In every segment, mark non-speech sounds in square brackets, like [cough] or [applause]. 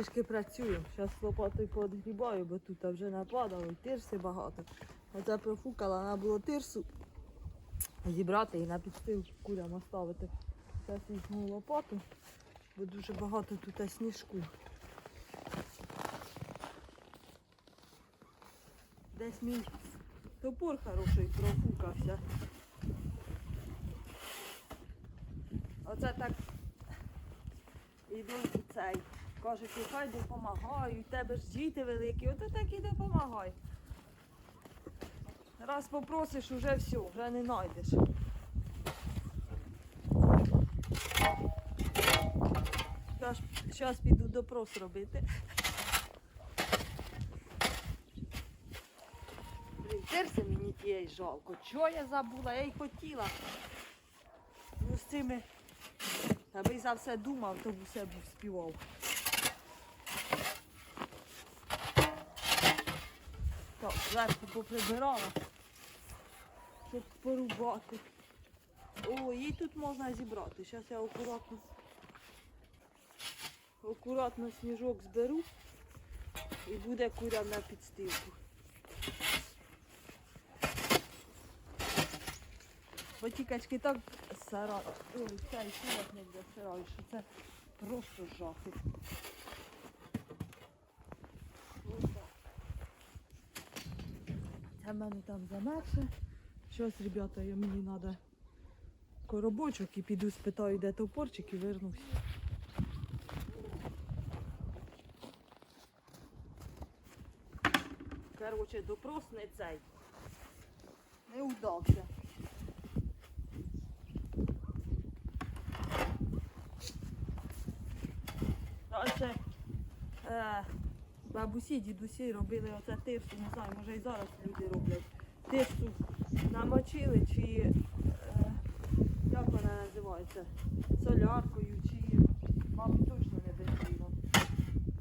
Трішки працюємо. Зараз лопатою подгрібаю, бо тут вже нападало, тирси багато. Оце профукала, треба було тирсу зібрати і на підстил курям оставити. Зараз візьму лопату, бо дуже багато тут сніжку. Десь мій топор хороший профукався. Оце так іду цей. Кажуть, хай допомагаю, у тебе ж діти великі, ото так і допомагай. Раз попросиш, уже все, вже не знайдеш. Зараз піду допрос робити. Блін, терся мені тієї жалко. Чого я забула? Я й хотіла. Ну з цими, аби за все думав, то все б співав. Так, зверху поприбирала, щоб порубати. О, її тут можна зібрати. Зараз я акуратно, акуратно сніжок зберу і буде курям на підстилку. Бо ті качки так сара. Ой, цей силах не засирають, що це просто жахи. Ось так. Це в мене там замерше. Щось, ребята, мені треба коробочок і піду спитаю, де топорчик і вернусь. Короче, допрос не цей. Не удався. Дальше е, бабусі, дідусі робили оце тирсу, не знаю, може і зараз люди роблять. Тирсу намочили чи е, як вона називається? Соляркою чи мабуть точно не бензином.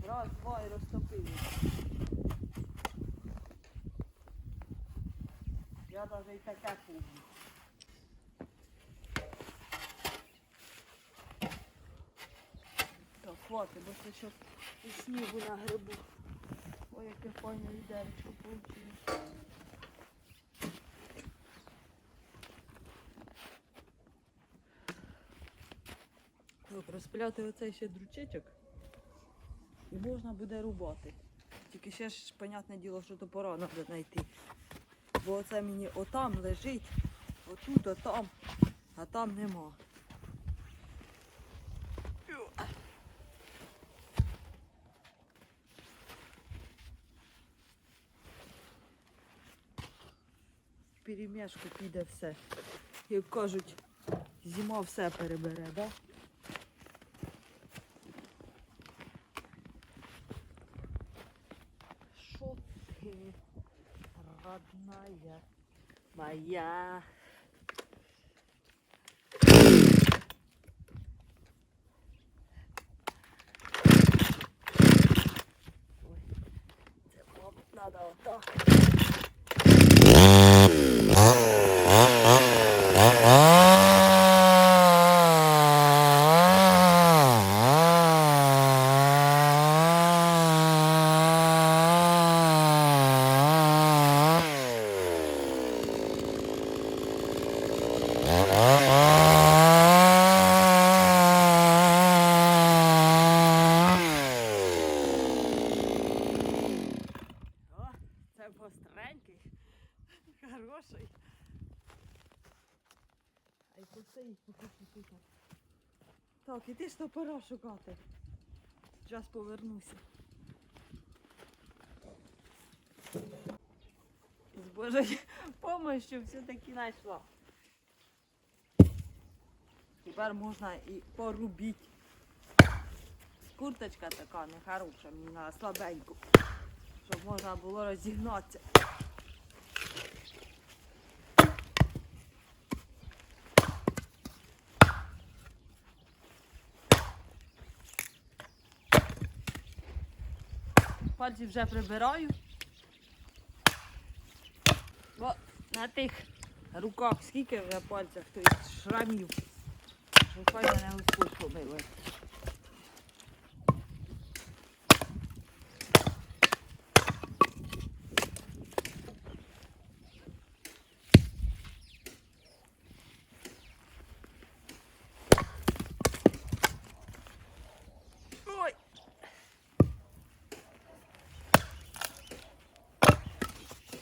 Раз, два і розтопили. Я навіть таке помню. Так, хватить, бо це щось і снігу на грибу. Ой, яке файне відеречко вийшло. Так, розпиляти оцей ще дручечок і можна буде рубати. Тільки ще ж, понятне діло, що топора треба знайти. Бо оце мені отам лежить, отут, отам, а там нема. Перемішку піде все. Як кажуть, зима все перебере, да? Шо ти, родная моя? Ой, це, мабуть, треба отак. О, це постренький, хороший. А й пустий, покупи Так, іди ж топора шукати. Зараз повернуся. З Божою помощью все-таки знайшла. Тепер можна і порубити. Курточка така нехороша, мені на слабеньку щоб можна було розігнатися. Пальці вже прибираю. Бо на тих руках скільки вже пальцях тих шрамів. Що хай мене Господь помилує.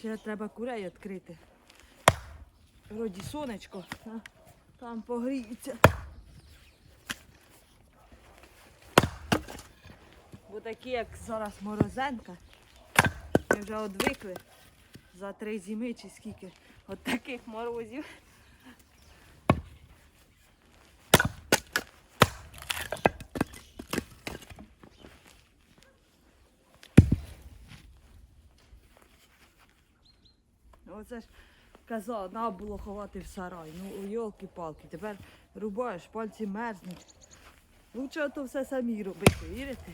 Ще треба курей відкрити. Вроді сонечко, а там погріється. Бо такі, як зараз морозенка, ми вже одвикли за три зими чи скільки от таких морозів. Оце ж казала, треба було ховати в сарай. Ну, йолки-палки, тепер рубаєш, пальці мерзнуть. Лучше то все самі робити, вірите?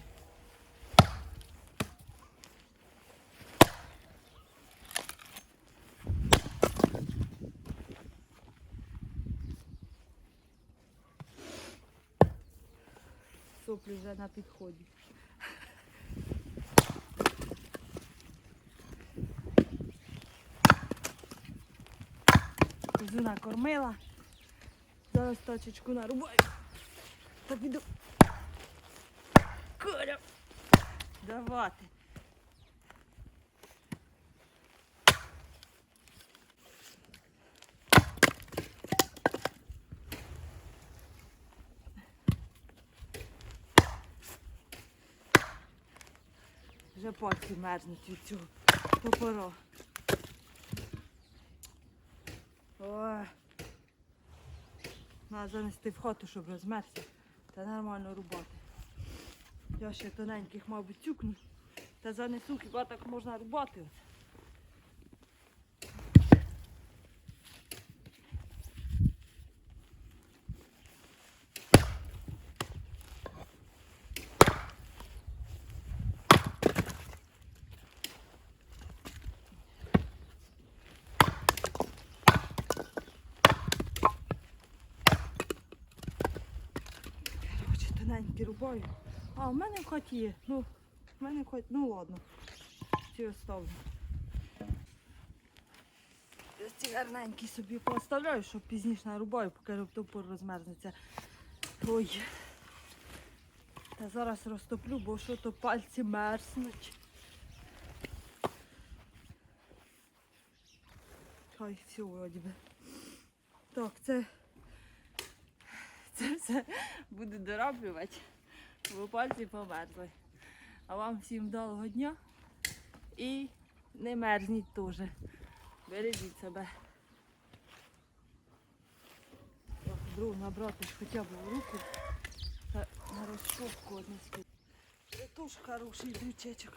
Соплі вже на підході. Козу накормила. Зараз тачечку нарубаю. Та піду. Коля. Давати. Вже пальці мерзнуть від цього топора. Ой. Треба занести в хату, щоб розмерся. Та нормально рубати. Я ще тоненьких, мабуть, цюкну. Та занесу, хіба так можна рубати. От. Короче, тоненькі. А, в мене хаті є. Ну, в мене хаті, ну ладно. Ці оставлю. Я ці гарненькі собі поставляю, щоб пізніше нарубаю, поки топор розмерзнеться. Ой. Та зараз розтоплю, бо що то пальці мерзнуть. Хай все вроді би. Так, це це все [laughs] буду дороблювати, бо пальці померзли. А вам всім вдалого дня і не мерзніть теж. Бережіть себе. Другу набрати хоча б в руку та на розшовку однести. Це теж хороший дрючечок.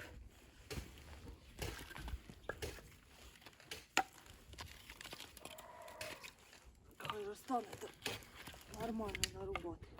Хай розтане нормально нарубати.